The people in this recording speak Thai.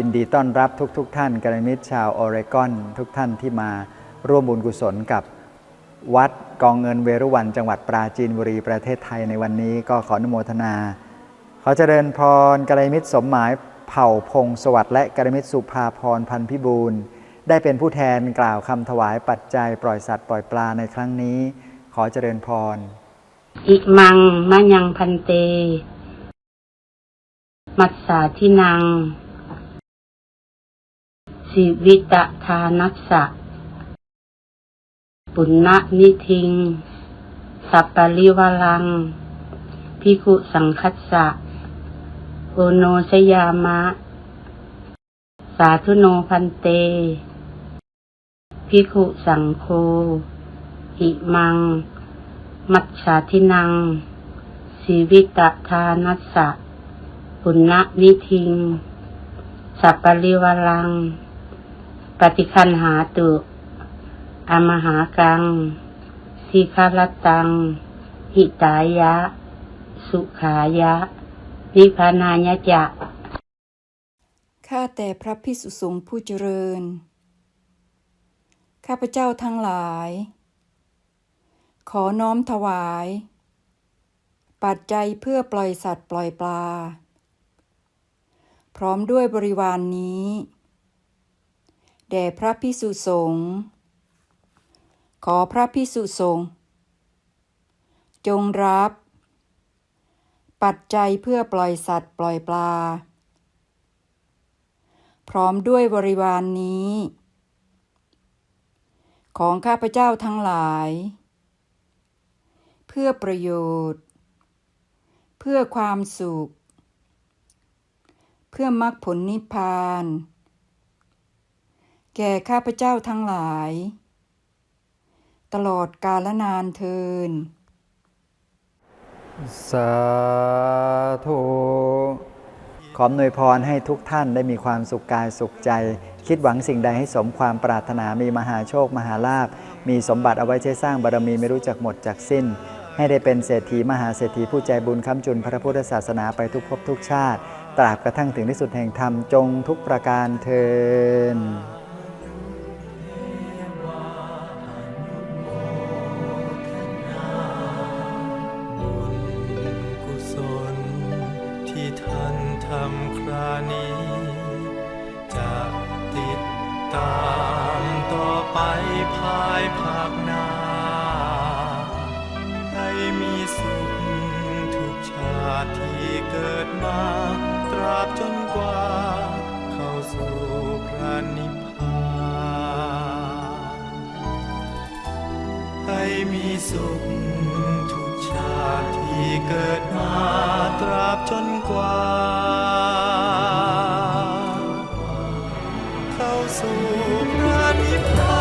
ยินดีต้อนรับทุกๆทท่านกัลยาณมิตรชาวออเรกอน ทุกท่านที่มาร่วมบุญกุศลกับวัดกองเงินเวรุวันจังหวัดปราจีนบุรีประเทศไทยในวันนี้ก็ขออนุโมทนา ขอเจริญพรกัลยาณมิตรสมหมายเผ่าพงศ์สวัสดิ์และกัลยาณมิตรสุภาพรพันพิบูลได้เป็นผู้แทนกล่าวคำถวายปัจจัยปล่อยสัตว์ปล่อยปลาในครั้งนี้ ขอเจริญพร อิมังมะยังพันเต มัสสาทินัง สิวิตทานัสสะ ปุณณนิทิง สัปปริวลัง พิคุสังคัสสะ โอโนสยามะ สาธุโนพันเต พิคุสังโฆอิมัง มัจฉาทินังสีวิตทานัสสะ ปุณณนิทิงสัปปริวลัง ปฏิคันหาตุอมหากังทีคารตัง หิตายะ สุขายะนิพพานายะจะ ข้าแต่พระพิสุสงฆ์ผู้เจริญ ข้าพเจ้าทั้งหลาย ขอน้อมถวาย ปัจจัยเพื่อปล่อยสัตว์ปล่อยปลา พร้อมด้วยบริวารนนี้ แด่พระพิสุสงฆ์ขอพระพิสุสงฆ์จงรับ ปัจจัยเพื่อปล่อยสัตว์ปล่อยปลา พร้อมด้วยบริวารนนี้ ของข้าพเจ้าทั้งหลาย เพื่อประโยชน์ เพื่อความสุข เพื่อมรรคผลนิพพาน แก่ข้าพเจ้าทั้งหลาย ตลอดกาลนานเทิน สาธุขออนวยพรให้ทุกท่านได้มีความสุขกายสุขใจ คิดหวังสิ่งใดให้สมความปรารถนามีมหาโชค มหาลาภมีสมบัติเอาไว้ใช้สร้างบารมีไม่รู้จักหมดจากสิ้น ให้ได้เป็นเศรษฐีมหาเศรษฐีผู้ใจบุญค้ำจุนพระพุทธศาสนาไปทุกภพทุกชาติ ตราบกระทั่งถึงที่สุดแห่งธรรมจงทุกประการเทินำครานี้ จะติดตามต่อไปภายภาคหน้า ให้มีสุขทุกชาติที่เกิดมา ตราบจนกว่า เข้าสู่พระนิพพานให้มีสุขทุกชาติที่เกิดมาตราบจนกว่า สู่พระนิพพาน